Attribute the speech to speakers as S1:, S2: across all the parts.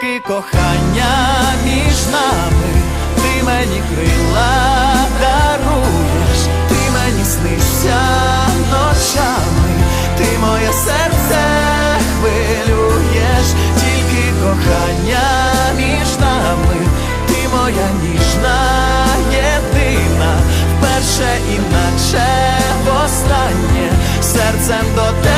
S1: Тільки кохання між нами, ти мені крила даруєш, ти мені снишся ночами, ти моє серце хвилюєш, тільки кохання між нами, ти моя ніжна єдина, вперше іначе востаннє, серцем до тебе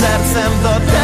S1: серцем до тебе.